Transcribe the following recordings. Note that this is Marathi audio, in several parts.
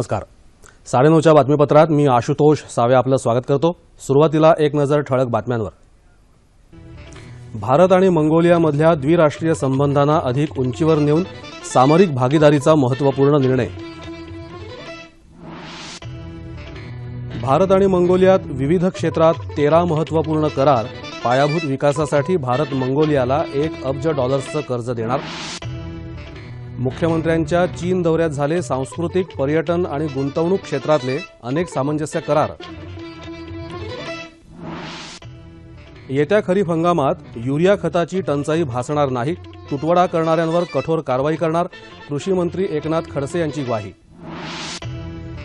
नमस्कार. साडेनऊच्या बातमीपत्रात मी आशुतोष सावे आपलं स्वागत करतो. सुरुवातीला एक नजर ठळक बातम्यांवर. भारत आणि मंगोलियामधल्या द्विराष्ट्रीय संबंधांना अधिक उंचीवर नेऊन सामरिक भागीदारीचा महत्त्वपूर्ण निर्णय. भारत आणि मंगोलियात विविध क्षेत्रात तेरा महत्त्वपूर्ण करार पायाभूत विकासासाठी भारत मंगोलियाला एक अब्ज डॉलर्सचं कर्ज देणार. मुख्यमंत्र्यांच्या चीन दौऱ्यात झाले सांस्कृतिक पर्यटन आणि गुंतवणूक क्षेत्रातले अनेक सामंजस्य करार. येत्या खरीप हंगामात युरिया खताची टंचाई भासणार नाही तुटवडा करणाऱ्यांवर कठोर कारवाई करणार कृषी मंत्री एकनाथ खडसे यांची ग्वाही.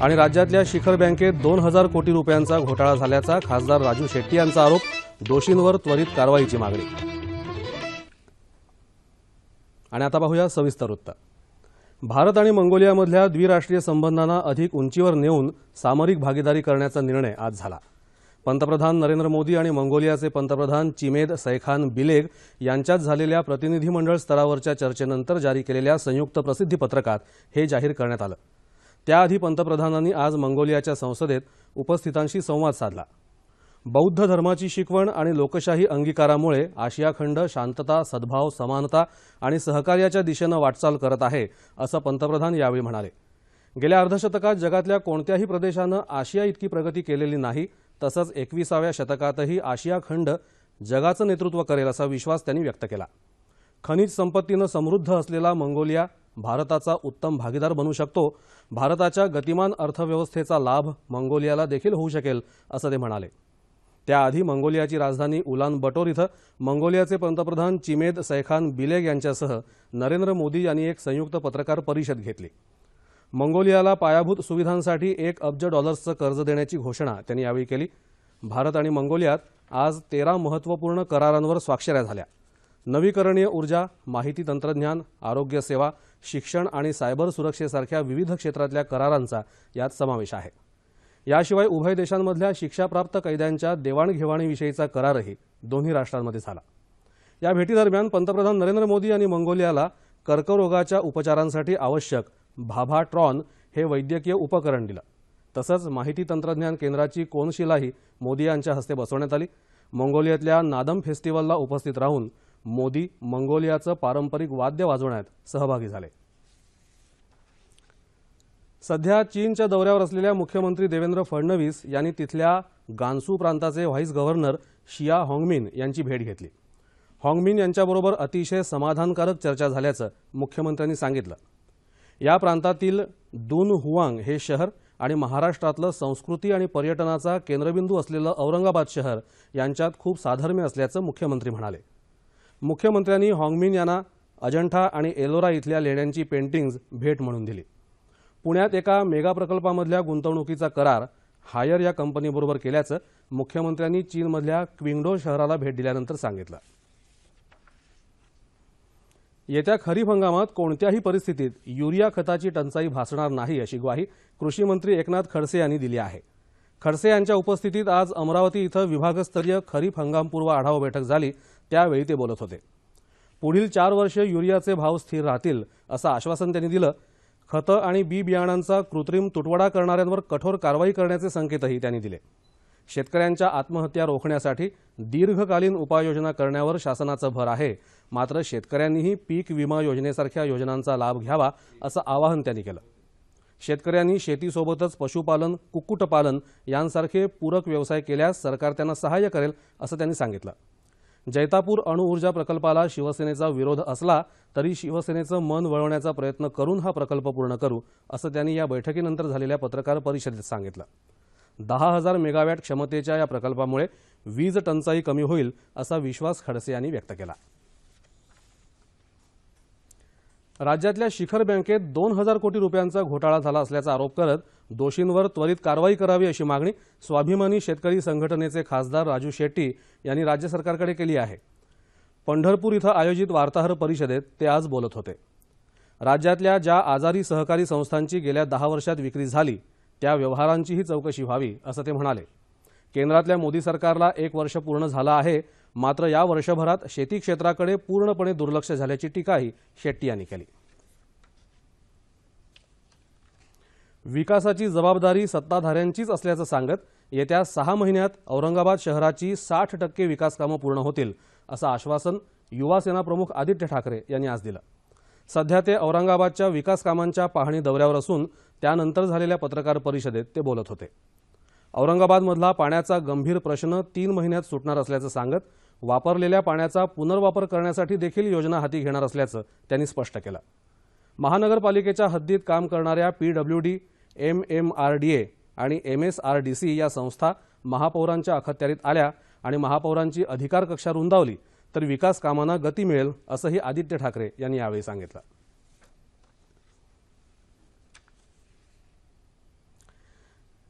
आणि राज्यातल्या शिखर बँकेत दोन हजार कोटी रुपयांचा घोटाळा झाल्याचा खासदार राजू शेट्टी यांचा आरोप दोषींवर त्वरित कारवाईची मागणी. आणि आता पाहूया सविस्तर वृत्त भारत आणि मंगोलियामधल्या द्विराष्ट्रीय संबंधांना अधिक उंचीवर नेऊन सामरिक भागीदारी करण्याचा निर्णय आज झाला. पंतप्रधान नरेंद्र मोदी आणि मंगोलियाचे पंतप्रधान चिमेद सैखान बिलेग यांच्यात झालेल्या प्रतिनिधीमंडळ स्तरावरच्या चर्चेनंतर जारी केलेल्या संयुक्त प्रसिद्धी पत्रकात हे जाहीर करण्यात आलं. त्याआधी पंतप्रधानांनी आज मंगोलियाच्या संसदेत उपस्थितांशी संवाद साधला. बौद्ध धर्माची शिकवण आणि लोकशाही अंगीकारामुळे आशिया खंड शांतता सद्भाव समानता आणि सहकार्याच्या दिशेनं वाटचाल करत आहे असं पंतप्रधान यावेळी म्हणाले. गेल्या अर्धशतकात जगातल्या कोणत्याही प्रदेशानं आशिया इतकी प्रगती केलेली नाही तसंच एकविसाव्या शतकातही आशिया खंड जगाचं नेतृत्व करेल असा विश्वास त्यांनी व्यक्त केला. खनिज संपत्तीनं समृद्ध असलेला मंगोलिया भारताचा उत्तम भागीदार बनू शकतो भारताच्या गतिमान अर्थव्यवस्थेचा लाभ मंगोलियाला देखील होऊ शकेल असं ते म्हणाले. त्याआधी मंगोलियाची राजधानी उलान बटोर इथं मंगोलियाचे पंतप्रधान चिमेद सैखान बिलेग यांच्यासह नरेंद्र मोदी यांनी एक संयुक्त पत्रकार परिषद घेतली. मंगोलियाला पायाभूत सुविधांसाठी एक अब्ज डॉलर्सचं कर्ज देण्याची घोषणा त्यांनी यावेळी केली. भारत आणि मंगोलियात आज तेरा महत्त्वपूर्ण करारांवर स्वाक्षऱ्या झाल्या. नवीकरणीय ऊर्जा माहिती तंत्रज्ञान आरोग्य सेवा शिक्षण आणि सायबर सुरक्षेसारख्या विविध क्षेत्रातल्या करारांचा यात समावेश आहे. याशिवाय उभय देशांमधल्या शिक्षाप्राप्त कैद्यांच्या देवाणघेवाणीविषयीचा करारही दोन्ही राष्ट्रांमध्ये झाला. या भेटीदरम्यान पंतप्रधान नरेंद्र मोदी यांनी मंगोलियाला कर्करोगाच्या उपचारांसाठी आवश्यक भाभा ट्रॉन हे वैद्यकीय उपकरण दिलं. तसंच माहिती तंत्रज्ञान केंद्राची कोनशिलाही मोदी यांच्या हस्ते बसवण्यात आली. मंगोलियातल्या नादम फेस्टिवलला उपस्थित राहून मोदी मंगोलियाचं पारंपरिक वाद्य वाजवण्यात सहभागी झाले. सध्या चीनच्या दौऱ्यावर असलेल्या मुख्यमंत्री देवेंद्र फडणवीस यांनी तिथल्या गान्सू प्रांताचे व्हाईस गव्हर्नर शिया हॉंगमिन यांची भेट घेतली. हॉंगमिन यांच्याबरोबर अतिशय समाधानकारक चर्चा झाल्याचं मुख्यमंत्र्यांनी सांगितलं. या प्रांतातील दुन हुआंग हे शहर आणि महाराष्ट्रातलं संस्कृती आणि पर्यटनाचा केंद्रबिंदू असलेलं औरंगाबाद शहर यांच्यात खूप साधर्म्य असल्याचं मुख्यमंत्री म्हणाले. मुख्यमंत्र्यांनी हॉंगमिन यांना अजंठा आणि एलोरा इथल्या लेण्यांची पेंटिंग्ज भेट म्हणून दिली. पुण्यात एका मेगा प्रकल्पामधल्या गुंतवणुकीचा करार हायर या कंपनीबरोबर केल्याचं मुख्यमंत्र्यांनी चीनमधल्या क्विंगडो शहराला भेट दिल्यानंतर सांगितलं. येत्या खरीप हंगामात कोणत्याही परिस्थितीत युरिया खताची टंचाई भासणार नाही अशी ग्वाही कृषी मंत्री एकनाथ खडसे यांनी दिली आहे. खडसे यांच्या उपस्थितीत आज अमरावती इथं विभागस्तरीय खरीप हंगामपूर्व आढावा बैठक झाली त्यावेळी ते बोलत होते. पुढील चार वर्षे युरियाचे भाव स्थिर राहतील असं आश्वासन त्यांनी दिलं. खतं आणि बी बियाणांचा कृत्रिम तुटवडा करणाऱ्यांवर कठोर कारवाई करण्याचे संकेतही त्यांनी दिले. शेतकऱ्यांच्या आत्महत्या रोखण्यासाठी दीर्घकालीन उपाययोजना करण्यावर शासनाचा भर आहे. मात्र शेतकऱ्यांनीही पीक विमा योजनेसारख्या योजनांचा लाभ घ्यावा असं आवाहन त्यांनी केलं. शेतकऱ्यांनी शेतीसोबतच पशुपालन कुक्कुटपालन यांसारखे पूरक व्यवसाय केल्यास सरकार त्यांना सहाय्य करेल असं त्यांनी सांगितलं. जैतापूर अणुऊर्जा प्रकल्पाला शिवसेनेचा विरोध असला तरी शिवसेनेचं मन वळवण्याचा प्रयत्न करून हा प्रकल्प पूर्ण करू असं त्यांनी या बैठकीनंतर झालेल्या पत्रकार परिषदेत सांगितलं. दहा हजार मेगावॅट क्षमतेच्या या प्रकल्पामुळे वीज टंचाई कमी होईल असा विश्वास खडसे यांनी व्यक्त केला. राज्यातल्या शिखर बँकेत दोन हजार कोटी रुपयांचा घोटाळा झाला असल्याचा आरोप करत दोषींवर त्वरित कारवाई करावी अशी मागणी स्वाभिमानी शेतकरी संघटनेचे खासदार राजू शेट्टी यांनी राज्य सरकारकडे केली आहे. पंढरपूर इथं आयोजित वार्ताहर परिषदेत ते आज बोलत होते. राज्यातल्या ज्या आजारी सहकारी संस्थांची गेल्या दहा वर्षात विक्री झाली त्या व्यवहारांचीही चौकशी व्हावी असं ते म्हणाले. केंद्रातल्या मोदी सरकारला एक वर्ष पूर्ण झालं आहे मात्र या वर्षभरात शेती क्षेत्राकडे पूर्णपणे दुर्लक्ष झाल्याची टीकाही शेट्टी यांनी केली. विकासाची जबाबदारी सत्ताधाऱ्यांचीच असल्याचं सांगत येत्या सहा महिन्यात औरंगाबाद शहराची साठ टक्के विकास कामं पूर्ण होतील असं आश्वासन युवा सेना प्रमुख आदित्य ठाकरे यांनी आज दिलं. सध्या ते औरंगाबादच्या विकास कामांच्या पाहणी दौऱ्यावर असून त्यानंतर झालेल्या पत्रकार परिषदेत ते बोलत होते. औरंगाबादमधला पाण्याचा गंभीर प्रश्न तीन महिन्यात सुटणार असल्याचं सांगत वापरलेल्या पाण्याचा पुनर्वापर करण्यासाठी देखील योजना हाती घेणार असल्याचं त्यांनी स्पष्ट केलं. महानगरपालिकेच्या हद्दीत काम करणाऱ्या P W D M M R D A आणि M S R D C या संस्था महापौरांच्या अखत्यारीत आल्या आणि महापौरांची अधिकार कक्षा रुंदावली तर विकास कामांना गती मिळेल असंही आदित्य ठाकरे यांनी यावेळी सांगितलं.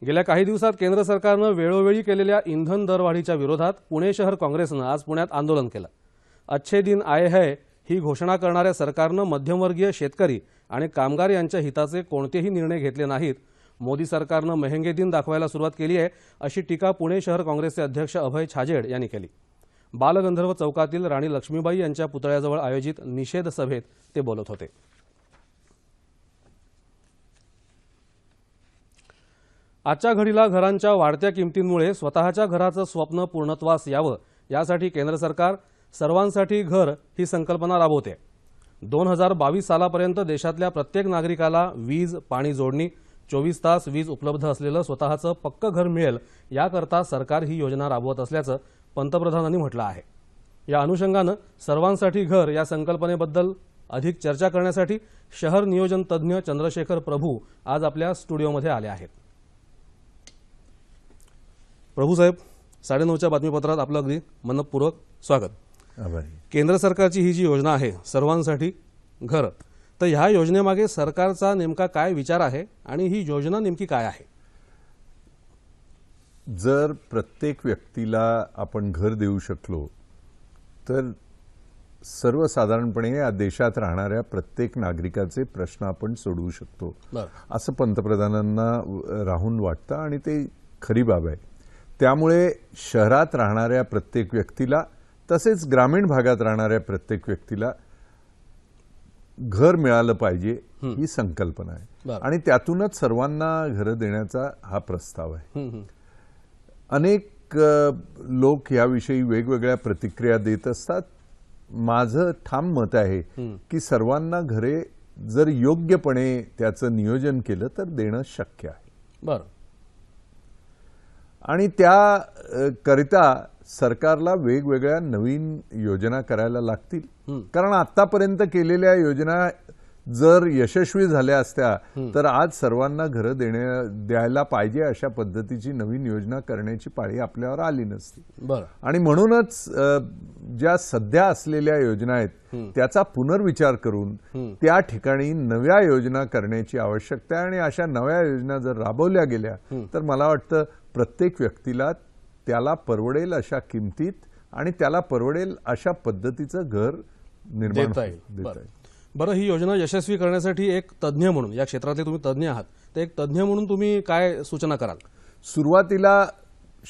गेल्या काही दिवसात केंद्र सरकारनं वेळोवेळी केलेल्या इंधन दरवाढीच्या विरोधात पुणे शहर काँग्रेसनं आज पुण्यात आंदोलन केलं. अच्छे दिन आय है ही घोषणा करणाऱ्या सरकारनं मध्यमवर्गीय शेतकरी आणि कामगार यांच्या हिताचे कोणतेही निर्णय घेतले नाहीत. मोदी सरकारनं मेहंगे दिन दाखवायला सुरुवात केली आहे अशी टीका पुणे शहर काँग्रेसचे अध्यक्ष अभय छाजेड यांनी केली. बालगंधर्व चौकातील राणी लक्ष्मीबाई यांच्या पुतळ्याजवळ आयोजित निषेध सभेत ते बोलत होते. आजच्या घडीला घरांच्या वाढत्या किमतींमुळे स्वतःच्या घराचं स्वप्न पूर्णत्वास यावं यासाठी केंद्र सरकार सर्वांसाठी घर ही संकल्पना राबवते. दोन हजार बावीस सालापर्यंत देशातल्या प्रत्येक नागरिकाला वीज पाणी जोडणी चोवीस तास वीज उपलब्ध असलेलं स्वतःचं पक्कं घर मिळेल याकरता सरकार ही योजना राबवत असल्याचं पंतप्रधानांनी म्हटलं आहे. या अनुषंगानं सर्वांसाठी घर या संकल्पनेबद्दल अधिक चर्चा करण्यासाठी शहर नियोजन तज्ज्ञ चंद्रशेखर प्रभू आज आपल्या स्टुडिओमध्ये आले आहेत. प्रभू साहेब साडेनऊच्या बातमीपत्रात आपलं अगदी मनपूर्वक स्वागत. केंद्र सरकारची ही जी योजना आहे सर्वांसाठी घर तर ह्या योजनेमागे सरकारचा नेमका काय विचार आहे आणि ही योजना नेमकी काय आहे? जर प्रत्येक व्यक्तीला आपण घर देऊ शकलो तर सर्वसाधारणपणे या देशात राहणाऱ्या प्रत्येक नागरिकाचे प्रश्न आपण सोडवू शकतो. असं पंतप्रधानांना राहून वाटतं आणि ते खरी बाब आहे. त्यामुळे शहरात राहणाऱ्या प्रत्येक व्यक्तीला तसेच ग्रामीण भागात राहणाऱ्या प्रत्येक व्यक्तीला घर मिळालं पाहिजे ही. संकल्पना आहे. आणि त्यातूनच सर्वांना घरं देण्याचा हा प्रस्ताव आहे. अनेक लोक याविषयी वेगवेगळ्या प्रतिक्रिया देत असतात. माझं ठाम मत आहे की सर्वांना घरे जर योग्यपणे त्याचं नियोजन केलं तर देणं शक्य आहे. बरं. आणि त्या अ, करिता सरकारला वेगवेगळ्या नवीन योजना करायला लागतील. कारण आतापर्यंत केलेल्या योजना जर यशस्वी झाल्या असत्या तर आज सर्वांना घरं देण्या द्यायला पाहिजे अशा पद्धतीची नवीन योजना करण्याची पाळी आपल्यावर आली नसती. आणि म्हणूनच ज्या सध्या असलेल्या योजना आहेत त्याचा पुनर्विचार करून त्या ठिकाणी नव्या योजना करण्याची आवश्यकता आहे. आणि अशा नव्या योजना जर राबवल्या गेल्या तर मला वाटतं प्रत्येक व्यक्तीला त्याला परवडेल अशा किमतीत आणि त्याला परवडेल अशा पद्धतीचं घर निर्माण देता येईल. बरं. ही योजना यशस्वी करण्यासाठी एक तज्ज्ञ म्हणून या क्षेत्रातले तुम्ही तज्ज्ञ आहात तर एक तज्ज्ञ म्हणून तुम्ही काय सूचना कराल? सुरुवातीला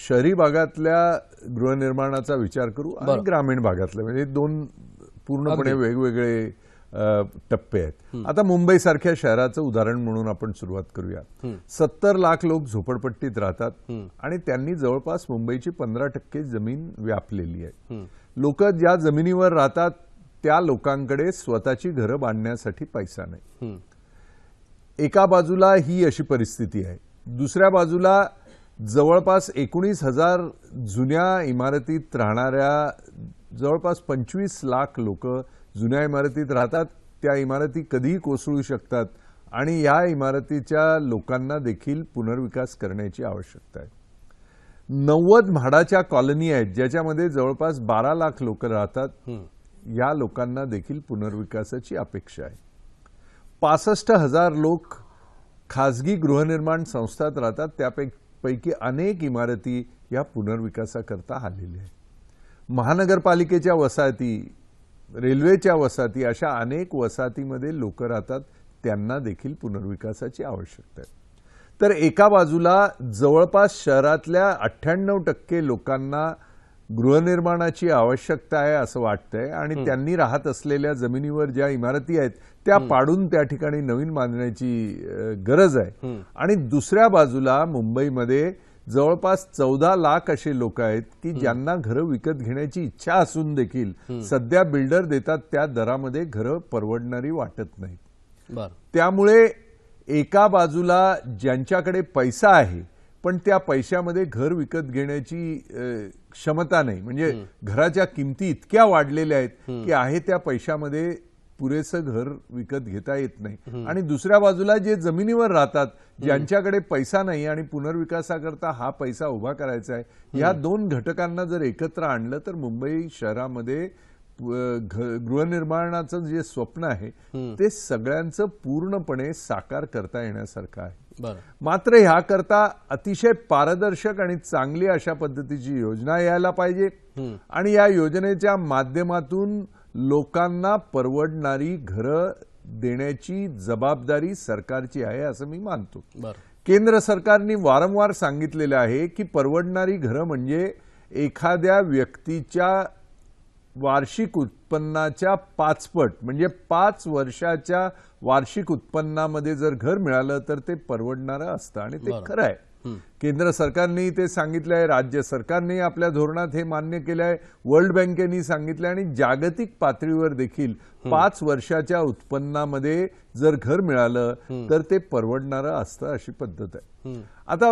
शहरी भागातल्या गृहनिर्माणाचा विचार करू आणि ग्रामीण भागातल्या म्हणजे दोन पूर्णपणे वेगवेगळे टप्पे आहेत. आता मुंबई सारख्या शहराचं उदाहरण म्हणून आपण सुरुवात करूया सत्तर लाख लोक झोपडपट्टीत राहतात आणि त्यांनी जवळपास मुंबईची पंधरा टक्के जमीन व्यापलेली आहे. लोक ज्या जमिनीवर राहतात त्या लोकांकडे स्वतःची घरं बांधण्यासाठी पैसा नाही. एका बाजूला ही अशी परिस्थिती आहे. दुसऱ्या बाजूला जवळपास एकोणीस हजार जुन्या इमारतीत राहणाऱ्या जवळपास पंचवीस लाख लोक जुन्या इमारतीत राहतात त्या इमारती कधीही कोसळू शकतात आणि या इमारतीच्या लोकांना देखील पुनर्विकास करण्याची आवश्यकता आहे. नव्वद म्हाडाच्या कॉलनी आहेत ज्याच्यामध्ये जवळपास बारा लाख लोक राहतात. या लोकांना देखील पुनर्विकासाची अपेक्षा आहे. पासष्ट हजार लोक खासगी गृहनिर्माण संस्थात राहतात. त्यापैकी अनेक इमारती या पुनर्विकासाकरता आलेल्या आहेत. महानगरपालिकेच्या वसाहती रेल्वेच्या वसाहती अशा अनेक वसाहतीमध्ये लोक राहतात. त्यांना देखील पुनर्विकासाची आवश्यकता आहे. तर एका बाजूला जवळपास शहरातल्या अठ्ठ्याण्णव टक्के लोकांना गृहनिर्माणाची आवश्यकता आहे असं वाटतंय आणि त्यांनी राहत असलेल्या जमिनीवर ज्या इमारती आहेत त्या पाडून त्या ठिकाणी नवीन बांधण्याची गरज आहे. आणि दुसऱ्या बाजूला मुंबईमध्ये जवळपास चौदा लाख असे लोक आहेत की ज्यांना घरं विकत घेण्याची इच्छा असून देखील सध्या बिल्डर देतात त्या दरामध्ये घरं परवडणारी वाटत नाहीत. बर. त्यामुळे एका बाजूला ज्यांच्याकडे पैसा आहे पण त्या पैशामध्ये घर विकत घेण्याची क्षमता नाही. म्हणजे घराच्या किमती इतक्या वाढलेल्या आहेत की आहे त्या पैशामध्ये पुरेसं घर विकत घेता येत नाही. आणि दुसऱ्या बाजूला जे जमिनीवर राहतात ज्यांच्याकडे पैसा नाही आणि पुनर्विकासाकरता हा पैसा उभा करायचा आहे या दोन घटकांना जर एकत्र आणलं तर मुंबई शहरामध्ये गृहनिर्माणाचं जे स्वप्न आहे ते सगळ्यांचं पूर्णपणे साकार करता येण्यासारखं आहे. मात्र ह्याकरता अतिशय पारदर्शक आणि चांगली अशा पद्धतीची योजना यायला पाहिजे आणि या योजनेच्या माध्यमातून लोकांना परवडणारी घरं देण्याची जबाबदारी सरकारची आहे असं मी मानतो. केंद्र सरकारने वारंवार सांगितलेलं आहे की परवडणारी घरं म्हणजे एखाद्या व्यक्तीच्या वार्षिक उत्पन्नाच्या पाचपट म्हणजे पाच वर्षाच्या वार्षिक उत्पन्नामध्ये जर घर मिळालं तर ते परवडणारं असतं आणि ते खरं आहे. केंद्र सरकारने ते सांगितलं आहे राज्य सरकारने आपल्या धोरणात हे मान्य केलं आहे वर्ल्ड बँकेने सांगितलं आणि जागतिक पातळीवर देखील पाच वर्षाच्या उत्पन्नामध्ये जर घर मिळालं तर ते परवडणारं असतं अशी पद्धत आहे. आता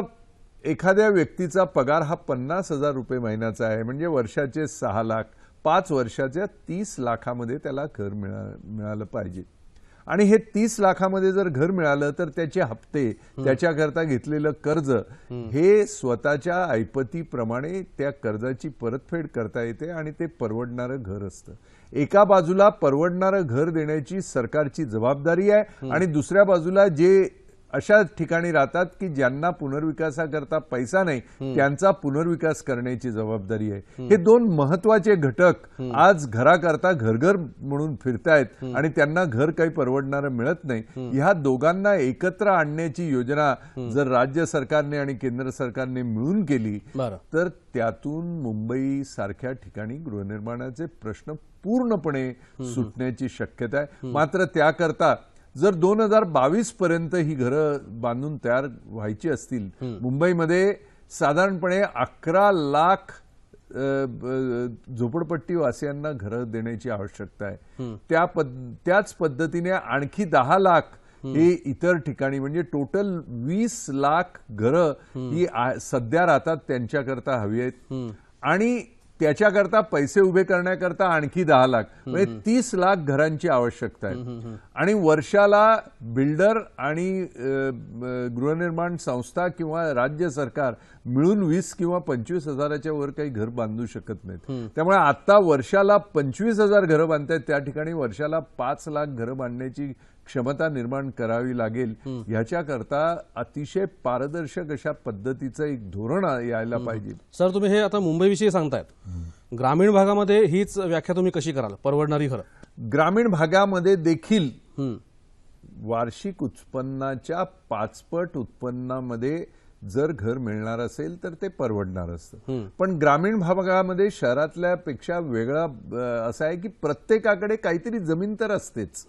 एखाद्या व्यक्तीचा पगार हा पन्नास हजार रुपये महिन्याचा आहे म्हणजे वर्षाचे सहा लाख पाच वर्षाच्या तीस लाखामध्ये त्याला घर मिळा मिळालं पाहिजे. आणि हे तीस लाखामध्ये जर घर मिळालं तर त्याचे हप्ते त्याच्याकरता घेतलेलं कर्ज हे स्वतःच्या ऐपतीप्रमाणे त्या कर्जाची परतफेड करता येते आणि ते परवडणारं घर असतं. एका बाजूला परवडणारं घर देण्याची सरकारची जबाबदारी आहे आणि दुसऱ्या बाजूला जे अशा ठिकाणी राहतात की ज्यांना पुनर्विकासाकरता पैसा नाही त्यांचा पुनर्विकास करण्याची जबाबदारी आहे. हे दोन महत्त्वाचे घटक आज घराकरता घरघर म्हणून फिरतायत आणि त्यांना घर काही परवडणारं मिळत नाही. ह्या दोघांना एकत्र आणण्याची योजना जर राज्य सरकारने आणि केंद्र सरकारने मिळून केली तर त्यातून मुंबई सारख्या ठिकाणी गृहनिर्माणाचे प्रश्न पूर्णपणे सुटण्याची शक्यता आहे. मात्र त्याकरता जर दोन हजार बावीस पर्यंत ही घरं बांधून तयार व्हायची असतील मुंबईमध्ये साधारणपणे अकरा लाख झोपडपट्टी वासियांना घरं देण्याची आवश्यकता आहे. त्या पद- त्याच पद्धतीने आणखी दहा लाख हे इतर ठिकाणी म्हणजे टोटल वीस लाख घरं ही सध्या राहतात त्यांच्याकरता हवी आहेत. आणि त्याच्याकरता पैसे उभे करण्याकरता आणखी दहा लाख. म्हणजे तीस लाख घरांची आवश्यकता आहे. आणि वर्षाला बिल्डर आणि गृहनिर्माण संस्था किंवा राज्य सरकार मिळून वीस किंवा पंचवीस हजाराच्या वर काही घर बांधू शकत नाहीत. त्यामुळे आता वर्षाला पंचवीस हजार घरं बांधतायत. त्या ठिकाणी वर्षाला पाच लाख घरं बांधण्याची क्षमता निर्माण करावी लागेल ह्याच्याकरता अतिशय पारदर्शक अशा पद्धतीचं एक धोरण यायला पाहिजे. सर तुम्ही हे आता मुंबईविषयी सांगतायत. ग्रामीण भागामध्ये हीच व्याख्या तुम्ही कशी कराल? परवडणारी घरं ग्रामीण भागामध्ये देखील. वार्षिक उत्पन्नाच्या पाचपट उत्पन्नामध्ये जर घर मिळणार असेल तर ते परवडणार असतं. पण ग्रामीण भागामध्ये शहरातल्या पेक्षा वेगळा असं आहे की प्रत्येकाकडे काहीतरी जमीन तर असतेच.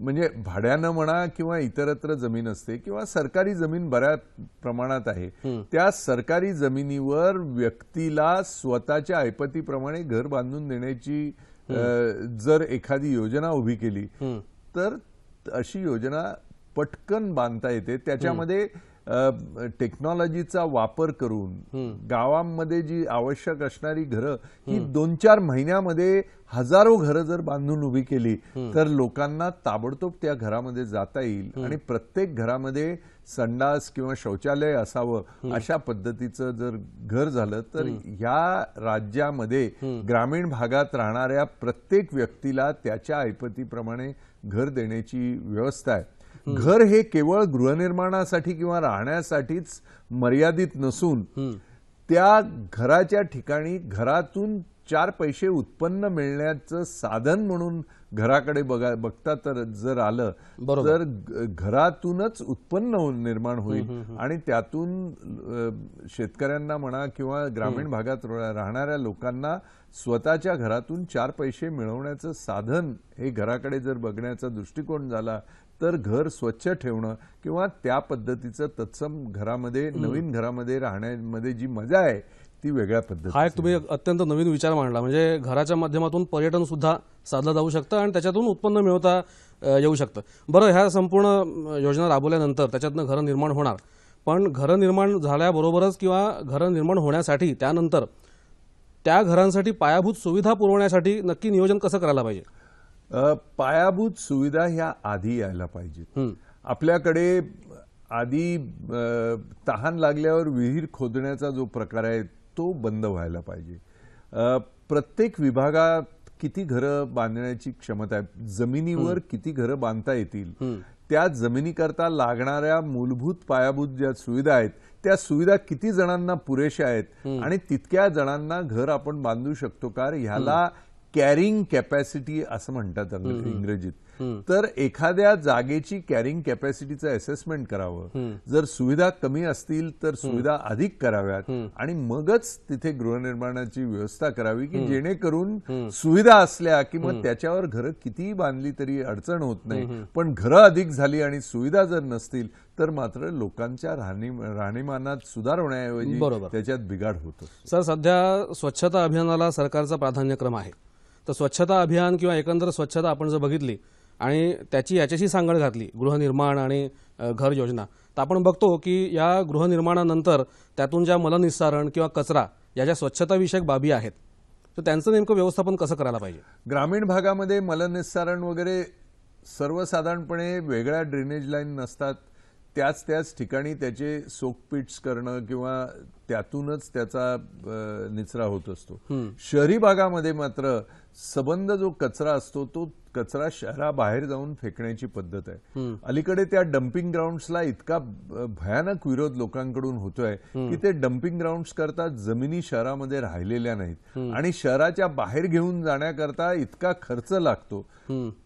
म्हणजे भाड्यानं म्हणा किंवा इतरत्र जमीन असते किंवा सरकारी जमीन बऱ्याच प्रमाणात आहे त्या सरकारी जमिनीवर व्यक्तीला स्वतःच्या ऐपतीप्रमाणे घर बांधून देण्याची जर एखादी योजना उभी केली तर अशी योजना पटकन बांधता येते. त्याच्यामध्ये टेक्नॉलॉजीचा वापर करून गावांमध्ये जी आवश्यक असणारी घरं ही दोन चार महिन्यामध्ये हजारो घरं जर बांधून उभी केली तर लोकांना ताबडतोब त्या घरामध्ये जाता येईल आणि प्रत्येक घरामध्ये संडास किंवा शौचालय असावं अशा पद्धतीचं जर घर झालं तर ह्या राज्यामध्ये ग्रामीण भागात राहणाऱ्या प्रत्येक व्यक्तीला त्याच्या ऐपतीप्रमाणे घर देण्याची व्यवस्था आहे. घर हे केवळ गृहनिर्माणासाठी किंवा राहण्यासाठीच मर्यादित नसून त्या घराच्या ठिकाणी घरातून चार पैसे उत्पन्न मिळण्याचं साधन म्हणून घराकडे बघा बघता तर जर आलं. तर घरातूनच उत्पन्न निर्माण होईल. आणि त्यातून शेतकऱ्यांना म्हणा किंवा ग्रामीण भागात राहणाऱ्या लोकांना स्वतःच्या घरातून चार पैसे मिळवण्याचं साधन हे घराकडे जर बघण्याचा दृष्टिकोन झाला तर घर स्वच्छ ठेवणं किंवा त्या पद्धतीचं तत्सम घरामध्ये नवीन घरामध्ये राहण्यामध्ये जी मजा आहे ती वेगळ्या पद्धती हा एक तुम्ही अत्यंत नवीन विचार मांडला. म्हणजे घराच्या माध्यमातून पर्यटन सुद्धा साधलं जाऊ शकतं आणि त्याच्यातून उत्पन्न मिळवता येऊ शकतं. बरं ह्या संपूर्ण योजना राबवल्यानंतर त्याच्यातनं घरं निर्माण होणार. पण घरं निर्माण झाल्याबरोबरच किंवा घरं निर्माण होण्यासाठी त्यानंतर त्या घरांसाठी पायाभूत सुविधा पुरवण्यासाठी नक्की नियोजन कसं करायला पाहिजे? पायाभूत सुविधा ह्या आधी यायला पाहिजेत. आपल्याकडे आधी तहान लागल्यावर विहीर खोदण्याचा जो प्रकार आहे तो बंद व्हायला पाहिजे. प्रत्येक विभागात किती घरं बांधण्याची क्षमता आहे? जमिनीवर किती घरं बांधता येतील? त्या जमिनीकरता लागणाऱ्या मूलभूत पायाभूत ज्या सुविधा आहेत त्या सुविधा किती जणांना पुरेशा आहेत? आणि तितक्या जणांना घर आपण बांधू शकतो का ह्याला कॅरिंग कॅपॅसिटी असं म्हणतात इंग्रजीत. तर एखाद्या जागेची कॅरिंग कॅपॅसिटीचं असेसमेंट करावं. जर सुविधा कमी असतील तर सुविधा अधिक कराव्यात आणि मगच तिथे गृहनिर्माणाची व्यवस्था करावी की जेणेकरून सुविधा असल्या की मग त्याच्यावर घरं कितीही बांधली तरी अडचण होत नाही. पण घरं अधिक झाली आणि सुविधा जर नसतील तर मात्र लोकांच्या राहणी राहणीमानात सुधार होण्याऐवजी. त्याच्यात बिघाड होतो सर सध्या स्वच्छता अभियानाला सरकारचा प्राधान्यक्रम आहे. तर स्वच्छता अभियान किंवा एकंदर स्वच्छता आपण जर बघितली आणि त्याची याच्याशी सांगड घातली गृहनिर्माण आणि घर योजना तर आपण बघतो की या गृहनिर्माणानंतर त्यातून ज्या मलनिस्सारण किंवा कचरा या ज्या स्वच्छताविषयक बाबी आहेत तर त्यांचं नेमकं व्यवस्थापन कसं करायला पाहिजे? ग्रामीण भागामध्ये मलनिस्सारण वगैरे सर्वसाधारणपणे वेगळ्या ड्रेनेज लाईन नसतात. त्याच त्याच ठिकाणी त्याचे सोकपिट्स करणं किंवा त्यातूनच त्याचा निचरा होत असतो. शहरी भागामध्ये मात्र सबंध जो कचरा असतो तो कचरा शहराबाहेर जाऊन फेकण्याची पद्धत आहे. अलीकडे त्या डम्पिंग ग्राउंड्सला इतका भयानक विरोध लोकांकडून होतोय की ते डम्पिंग ग्राउंड्स करता जमिनी शहरामध्ये राहिलेल्या नाहीत. आणि शहराच्या बाहेर घेऊन जाण्याकरता इतका खर्च लागतो.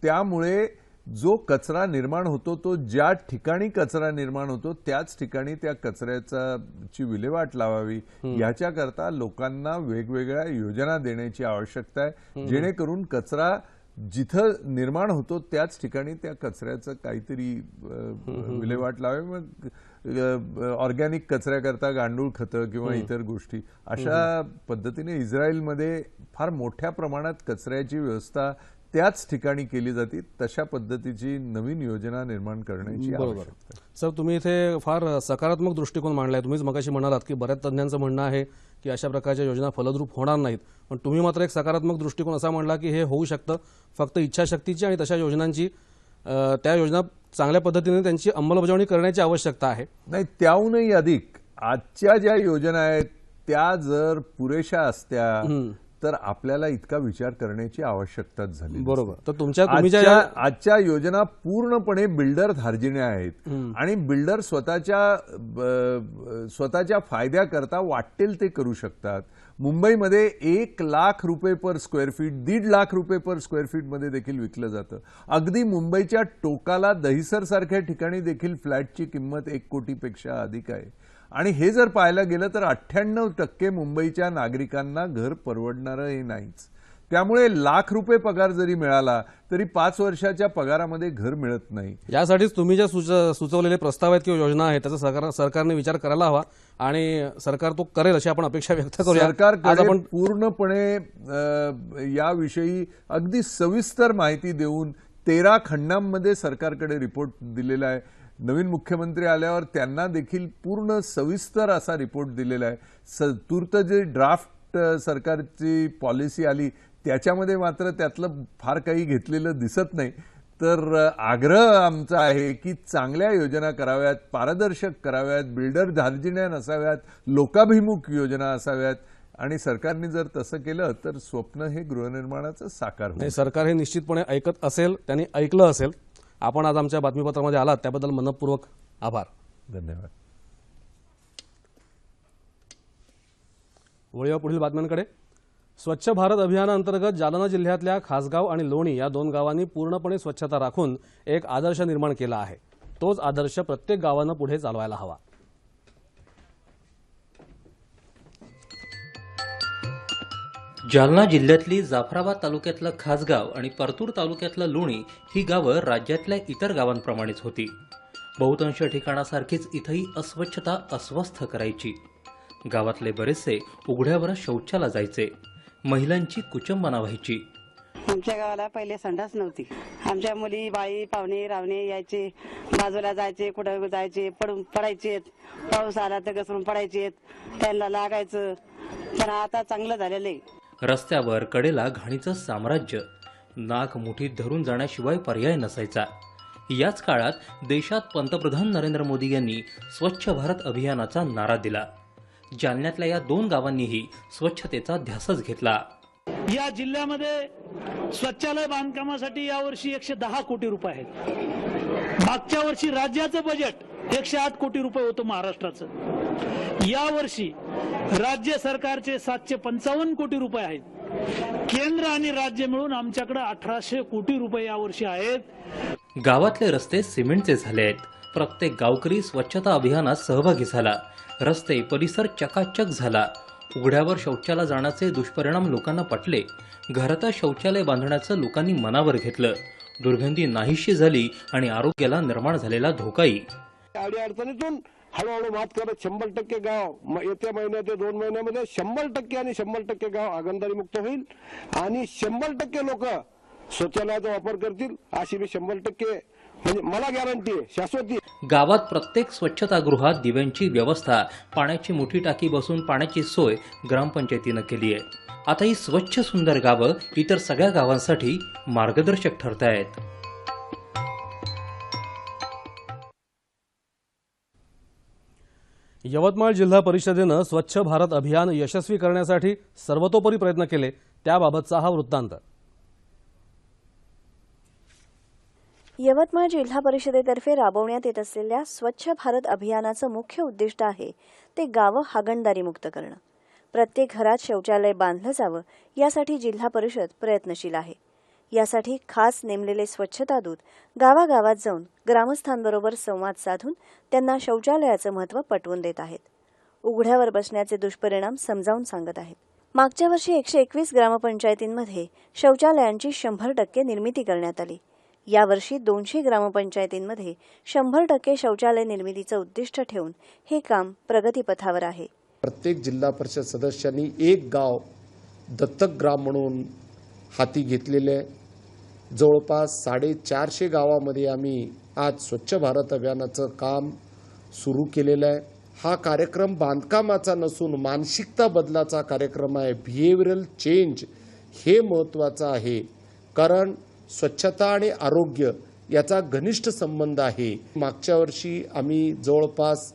त्यामुळे जो कचरा निर्माण होतो तो ज्या ठिकाणी कचरा निर्माण होतो त्याच ठिकाणी त्या कचऱ्याचा ची विल्हेवाट लावावी. याच्याकरता लोकांना वेगवेगळ्या योजना देण्याची आवश्यकता आहे. जेणेकरून कचरा जिथं निर्माण होतो त्याच ठिकाणी त्या कचऱ्याचं काहीतरी विल्हेवाट लावे मग ऑर्गॅनिक कचऱ्याकरता गांडूळ खतं किंवा इतर गोष्टी. अशा पद्धतीने इस्रायलमध्ये फार मोठ्या प्रमाणात कचऱ्याची व्यवस्था त्याच ठिकाणी केली जाते तशा पद्धतीची नवीन योजना निर्माण करण्याची आवश्यकता आहे. सर तुम्ही इथे फार सकारात्मक दृष्टिकोन मांडलाय. तुम्हीच मगाशी म्हणालात की बऱ्याच तज्ज्ञांचं म्हणणं आहे की अशा प्रकारच्या योजना फलद्रूप होणार नाहीत. पण तुम्ही मात्र एक सकारात्मक दृष्टिकोन असा मांडला की हे होऊ शकतं. फक्त इच्छाशक्तीची आणि तशा योजनांची त्या योजना चांगल्या पद्धतीने त्यांची अंमलबजावणी करण्याची आवश्यकता आहे. नाही त्याहूनही अधिक आजच्या ज्या योजना आहेत त्या जर पुरेशा असत्या तर आपल्याला इतका विचार करण्याची आवश्यकताच झाली. बरोबर. तर तुमच्या आजच्या योजना पूर्णपणे बिल्डर धार्जिण्या आहेत. आणि बिल्डर स्वतःच्या स्वतःच्या फायद्याकरता वाटेल ते करू शकतात. मुंबईमध्ये एक लाख रुपये पर स्क्वेअर फीट दीड लाख रुपये पर स्क्वेअर फीटमध्ये देखील विकलं जातं. अगदी मुंबईच्या टोकाला दहिसर सारख्या ठिकाणी देखील फ्लॅटची किंमत एक कोटीपेक्षा अधिक आहे. आणि हे जर पाहायला गेलं तर अठ्ठ्याण्णव टक्के मुंबईच्या नागरिकांना घर परवडणारं हे नाहीच. त्यामुळे लाख रुपये पगार जरी मिळाला तरी पाच वर्षाच्या पगारामध्ये घर मिळत नाही. यासाठीच तुम्ही ज्या सुच- सुचवलेले प्रस्ताव आहेत किंवा योजना आहेत त्याचा सरकार सरकारने विचार करायला हवा आणि सरकार तो करेल अशी आपण अपेक्षा व्यक्त करूया. आज सरकारकडे आपण पूर्णपणे याविषयी अगदी सविस्तर माहिती देऊन तेरा खंडांमध्ये सरकारकडे रिपोर्ट दिलेला आहे. नवीन मुख्यमंत्री आल्यावर त्यांना देखील पूर्ण सविस्तर असा रिपोर्ट दिलेला आहे. स तूर्त जे ड्राफ्ट सरकारची पॉलिसी आली त्याच्यामध्ये मात्र त्यातलं फार काही घेतलेलं दिसत नाही. तर आग्रह आमचा आहे की चांगल्या योजना कराव्यात पारदर्शक कराव्यात बिल्डर धार्जिण्या नसाव्यात लोकाभिमुख योजना असाव्यात. आणि सरकारने जर तसं केलं तर स्वप्न हे गृहनिर्माणाचं साकार होईल. सरकार हे निश्चितपणे ऐकत असेल त्यांनी ऐकलं असेल आपण आज आमच्या बातमीपत्रामध्ये आलात. त्याबद्दल मनपूर्वक आभार. धन्यवाद. वळूया पुढील बातम्यांकडे. स्वच्छ भारत अभियानाअंतर्गत जालना जिल्ह्यातल्या खासगाव आणि लोणी या दोन गावांनी पूर्णपणे स्वच्छता राखून एक आदर्श निर्माण केला आहे. तोच आदर्श प्रत्येक गावानं पुढे चालवायला हवा. जालना जिल्ह्यातली जाफराबाद तालुक्यातलं खासगाव आणि परतूर तालुक्यातलं लोणी ही गावं राज्यातल्या इतर गावांप्रमाणेच होती. बहुतांश ठिकाणासारखीच इथंही अस्वच्छता अस्वस्थ करायची. गावातले बरेचसे उघड्यावर शौचाला जायचे. महिलांची कुचंबना व्हायची. आमच्या गावाला पहिले संडास नव्हती. आमच्या मुली बाई पाहुणे रावणे यायचे. बाजूला जायचे कुठं जायचे पडून पडायचे पाऊस आला तर घसरून पडायचे त्यांना लागायचं. पण आता चांगलं झालेलं आहे. रस्त्यावर कडेला घाणीचं साम्राज्य. नाक मुठीत धरून जाण्याशिवाय पर्याय नसायचा. याच काळात देशात पंतप्रधान नरेंद्र मोदी यांनी स्वच्छ भारत अभियानाचा नारा दिला. जालन्यातल्या या दोन गावांनीही स्वच्छतेचा ध्यासच घेतला. या जिल्ह्यामध्ये स्वच्छालय बांधकामासाठी यावर्षी एकशे दहा कोटी रुपये आहेत. मागच्या वर्षी राज्याचं बजेट एकशे आठ कोटी रुपये होतं महाराष्ट्राचं. यावर्षी राज्य सरकारचे सातशे पंचावन्न कोटी रुपये आहेत. केंद्र आणि राज्य मिळून आमच्याकडे अठराशे कोटी रुपये यावर्षी आहेत. गावातले रस्ते सिमेंटचे झाले आहेत प्रत्येक गावकरी स्वच्छता अभियानात सहभागी झाला. रस्ते परिसर चकाचक झाला. उघड्यावर शौचाला जाण्याचे दुष्परिणाम लोकांना पटले. घरातच शौचालय बांधण्याचं लोकांनी मनावर घेतलं. दुर्गंधी नाहीशी झाली आणि आरोग्याला निर्माण झालेला धोकाही. अडी अडचणीतून हळूहळू मात करत शंभर टक्के गाव. येत्या महिन्यात ते दोन महिन्यामध्ये शंभर टक्के आणि शंभर टक्के गाव आगंदारी मुक्त होईल. आणि शंभर टक्के लोक शौचालयाचा वापर करतील अशी मी शंभर टक्के म्हणजे मला गॅरंटी आहे शाश्वती गावात प्रत्येक स्वच्छतागृहात दिव्यांची व्यवस्था पाण्याची मोठी टाकी बसून पाण्याची सोय ग्रामपंचायतीनं केली आहे. आता ही स्वच्छ सुंदर गावं इतर सगळ्या गावांसाठी मार्गदर्शक ठरत आहेत यवतमाळ जिल्हा परिषदेनं स्वच्छ भारत अभियान यशस्वी करण्यासाठी सर्वतोपरी प्रयत्न केले त्याबाबतचा हा वृत्तांत. यवतमाळ जिल्हा परिषदेतर्फे राबवण्यात येत असलेल्या स्वच्छ भारत अभियानाचं मुख्य उद्दिष्ट आहे ते गावं हागणदारीमुक्त करणं. प्रत्येक घरात शौचालय बांधलं जावं यासाठी जिल्हा परिषद प्रयत्नशील आहे. यासाठी खास नेमलेले स्वच्छता दूत गावागावात जाऊन ग्रामस्थांबरोबर संवाद साधून त्यांना शौचालयाचं महत्त्व पटवून देत आहेत. उघड्यावर बसण्याचे दुष्परिणाम समजावून सांगत आहेत. मागच्या वर्षी एकशे एकवीस ग्रामपंचायतींमध्ये शौचालयांची शंभर टक्के निर्मिती करण्यात आली. यावर्षी दोनशे ग्रामपंचायतींमध्ये शंभर टक्के शौचालय निर्मितीचं उद्दिष्ट ठेवून हे काम प्रगतीपथावर आहे. प्रत्येक जिल्हा परिषद सदस्यांनी एक गाव दत्तक ग्राम म्हणून हाती घेतलेले आहे. जवळपास साडेचारशे गावामध्ये आम्ही आज स्वच्छ भारत अभियानाचं काम सुरू केलेलं आहे. हा कार्यक्रम बांधकामाचा नसून मानसिकता बदलाचा कार्यक्रम आहे. बिहेवियरल चेंज हे महत्त्वाचं आहे. कारण स्वच्छता आणि आरोग्य याचा घनिष्ठ संबंध आहे. मागच्या वर्षी आम्ही जवळपास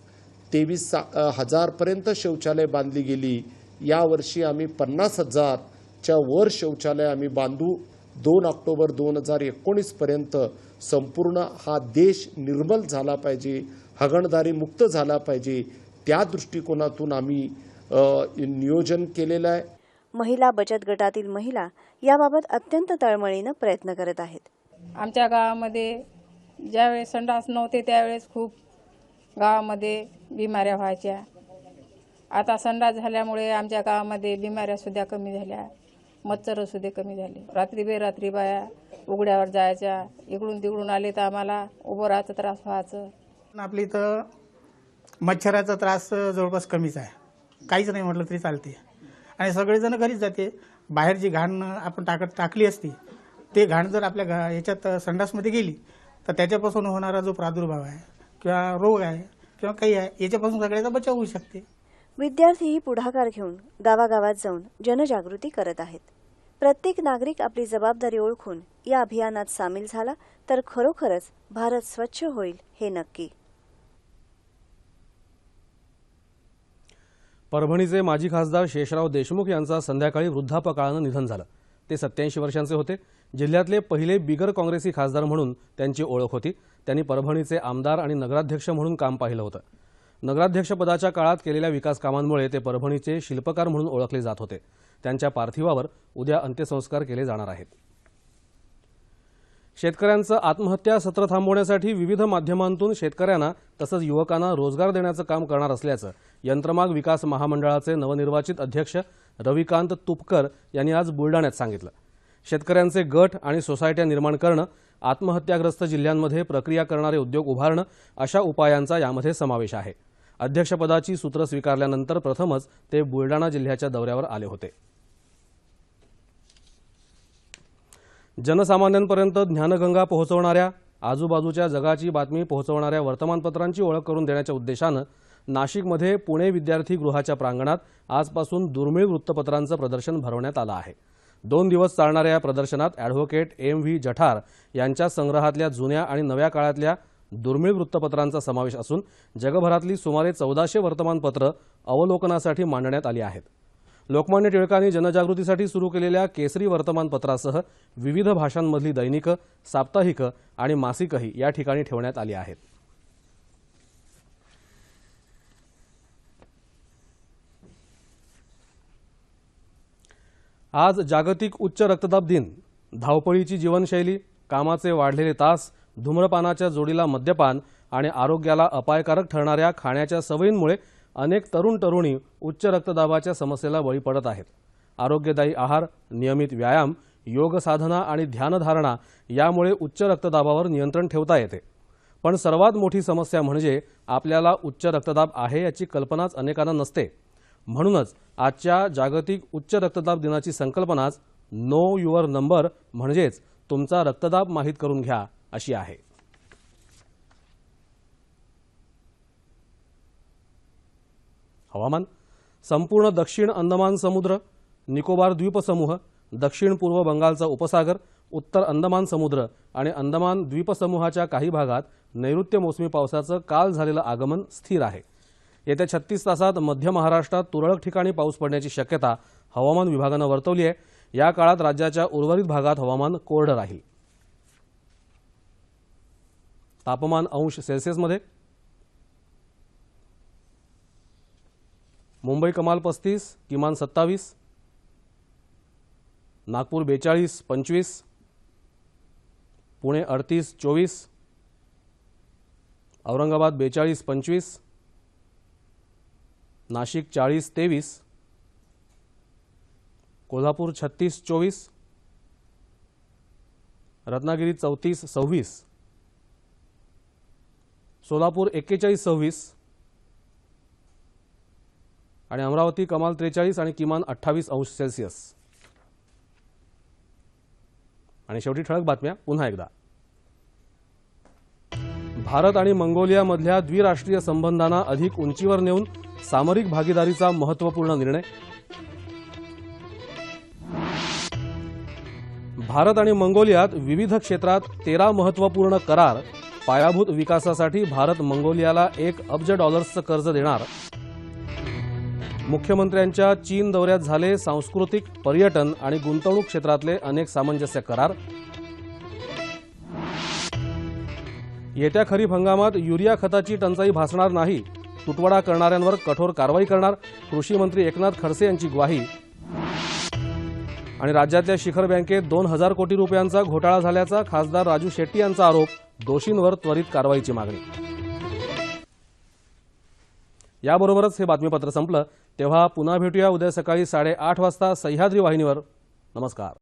तेवीस हजारपर्यंत शौचालय बांधली गेली. यावर्षी आम्ही पन्नास हजारच्या वर शौचालय आम्ही बांधू. दोन ऑक्टोबर दोन हजार एकोणीसपर्यंत संपूर्ण हा देश निर्मल झाला पाहिजे हगणदारी मुक्त झाला पाहिजे त्या दृष्टिकोनातून आम्ही नियोजन केलेलं आहे. महिला बचत गटातील महिला याबाबत अत्यंत तळमळीनं प्रयत्न करत आहेत. आमच्या गावामध्ये ज्यावेळेस संडास नव्हते त्यावेळेस खूप गावामध्ये बिमाऱ्या व्हायच्या. आता संडास झाल्यामुळे आमच्या गावामध्ये बिमाऱ्यासुद्धा कमी झाल्या. मच्छरसुद्धा कमी झाले. रात्री बेरात्री बाया उघड्यावर जायच्या इकडून तिकडून आले तर आम्हाला उभं राहायचं त्रास व्हायचं. आपली इथं मच्छराचा त्रास जवळपास कमीच आहे. काहीच नाही म्हटलं तरी चालते आणि सगळेजण घरीच जाते. बाहेर जी घाण आपण टाकत टाकली असती ते घाण जर आपल्या घा याच्यात संडासमध्ये गेली तर त्याच्यापासून होणारा जो प्रादुर्भाव आहे किंवा रोग आहे किंवा काही आहे याच्यापासून सगळ्याचा बचाव होऊ शकते. विद्यार्थीही पुढाकार घेऊन गावागावात जाऊन जनजागृती करत आहेत. प्रत्येक नागरिक आपली जबाबदारी ओळखून या अभियानात सामील झाला तर खरोखरच भारत स्वच्छ होईल हे नक्की. परभणीचे माजी खासदार शेषराव देशमुख यांचा संध्याकाळी वृद्धापकाळानं निधन झालं. ते सत्याऐंशी वर्षांचे होते. जिल्ह्यातले पहिले बिगर काँग्रेसी खासदार म्हणून त्यांची ओळख होती. त्यांनी परभणीचे आमदार आणि नगराध्यक्ष म्हणून काम पाहिलं होतं. नगराध्यक्षपदाच्या काळात केलेल्या विकास कामांमुळे ते परभणीचे शिल्पकार म्हणून ओळखले जात होते. त्यांच्या पार्थिवावर उद्या अंत्यसंस्कार केले जाणार आहेत. शेतकऱ्यांचं आत्महत्या सत्र थांबवण्यासाठी विविध माध्यमांतून शेतकऱ्यांना तसंच युवकांना रोजगार देण्याचं काम करणार असल्याचं यंत्रमाग विकास महामंडळाचे नवनिर्वाचित अध्यक्ष रविकांत तुपकर यांनी आज बुलडाण्यात सांगितलं. शेतकऱ्यांचे गट आणि सोसायट्या निर्माण करणं आत्महत्याग्रस्त जिल्ह्यांमध्ये प्रक्रिया करणारे उद्योग उभारणं अशा उपायांचा यामध्ये समावेश आहे. अध्यक्षपदाची सूत्र स्वीकारल्यानंतर प्रथमच ते बुलडाणा जिल्ह्याच्या दौऱ्यावर आले होते. जनसामान्यांपर्यंत ज्ञानगंगा पोहोचवणाऱ्या आजूबाजूच्या जगाची बातमी पोहोचवणाऱ्या वर्तमानपत्रांची ओळख करून देण्याच्या उद्देशानं नाशिकमध्ये पुणे विद्यार्थी गृहाच्या प्रांगणात आजपासून दुर्मिळ वृत्तपत्रांचं प्रदर्शन भरवण्यात आलं आहे. दोन दिवस चालणाऱ्या या प्रदर्शनात ॲडव्होकेट एम व्ही जठार यांच्या संग्रहातल्या जुन्या आणि नव्या काळातल्या दुर्मिळ वृत्तपत्रांचा समावेश असून जगभरातली सुमारे चौदाशे वर्तमानपत्र अवलोकनासाठी मांडण्यात आली आहेत. लोकमान्य टिळकांनी जनजागृतीसाठी सुरू केलेल्या केसरी वर्तमानपत्रासह विविध भाषांमधली दैनिकं साप्ताहिकं आणि मासिकही या ठिकाणी ठेवण्यात आली आहेत. आज जागतिक उच्च रक्तदाब दिन. धावपळीची जीवनशैली कामाचे वाढलेले तास धूम्रपानाच्या जोडीला मद्यपान आणि आरोग्याला अपायकारक ठरणाऱ्या खाण्याच्या सवयींमुळे अनेक तरुण तरुणी उच्च रक्तदाबाच्या समस्येला बळी पडत आहेत. आरोग्यदायी आहार नियमित व्यायाम योगसाधना आणि ध्यानधारणा यामुळे उच्च रक्तदाबावर नियंत्रण ठेवता येते. पण सर्वात मोठी समस्या म्हणजे आपल्याला उच्च रक्तदाब आहे याची कल्पनाच अनेकांना नसते. म्हणूनच आजच्या जागतिक उच्च रक्तदाब दिनाची संकल्पनाच नो युअर नंबर म्हणजेच तुमचा रक्तदाब माहीत करून घ्या. अशी आहे. हवामान. संपूर्ण दक्षिण अंदमान समुद्र निकोबार द्वीपसमूह दक्षिण पूर्व बंगालचा उपसागर उत्तर अंदमान समुद्र आणि अंदमान द्वीपसमूहाच्या काही भागात नैऋत्य मोसमी पावसाचं काल झालेलं आगमन स्थिर आहे. येत्या छत्तीस तासात मध्य महाराष्ट्रात तुरळक ठिकाणी पाऊस पडण्याची शक्यता हवामान विभागानं वर्तवली आहे. या काळात राज्याच्या उर्वरित भागात हवामान कोरडं राहील. तापमान अंश सेल्सिअसमध्ये मुंबई कमाल पस्तीस किमान सत्तावीस. नागपूर बेचाळीस पंचवीस. पुणे अडतीस चोवीस. औरंगाबाद बेचाळीस पंचवीस. नाशिक चाळीस तेवीस. कोल्हापूर छत्तीस चोवीस. रत्नागिरी चौतीस सव्वीस. सोलापूर एक्केचाळीस सव्वीस. आणि अमरावती कमाल त्रेचाळीस आणि किमान अठ्ठावीस अंश सेल्सिअस. आणि शेवटी ठळक बातम्या पुन्हा एकदा. भारत आणि मंगोलियामधल्या द्विराष्ट्रीय संबंधांना अधिक उंचीवर नेऊन सामरिक भागीदारीचा महत्त्वपूर्ण निर्णय. भारत आणि मंगोलियात विविध क्षेत्रात तेरा महत्त्वपूर्ण करार पायाभूत विकासासाठी भारत मंगोलियाला एक अब्ज डॉलर्सचं कर्ज देणार. मुख्यमंत्र्यांच्या चीन दौऱ्यात झाले सांस्कृतिक पर्यटन आणि गुंतवणूक क्षेत्रातले अनेक सामंजस्य करार. येत्या खरीप हंगामात युरिया खताची टंचाई भासणार नाही. तुटवडा करणाऱ्यांवर कठोर कारवाई करणार कृषी मंत्री एकनाथ खडसे यांची ग्वाही. आणि राज्यातल्या शिखर बँकेत दोन हजार कोटी रुपयांचा घोटाळा झाल्याचा खासदार राजू शेट्टी यांचा आरोप. दोषींवर त्वरित कारवाईची मागणी. याबरोबरच हे बातमीपत्र संपलं. तेव्हा पुन्हा भेटूया उद्या सकाळी साडेआठ वाजता सह्याद्री वाहिनीवर. नमस्कार.